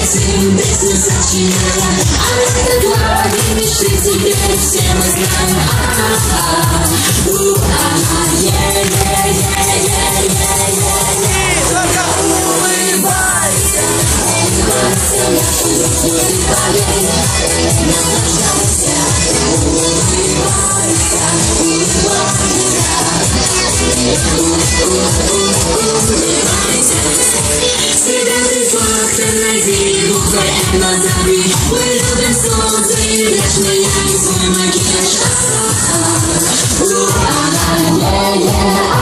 этим песню сочиняя А это твои мечты теперь все мы знаем А-а-а, у-а-а, е-е-е-е-е-е Только улыбайся Улыбайся, жизнь будет поверь Наслаждайся, улыбайся, улыбайся Сигареты факти надії, вухай на тобі. Мы любим солнце и каждый сонце і вічний і свій макіяж. Ура, ура, ура,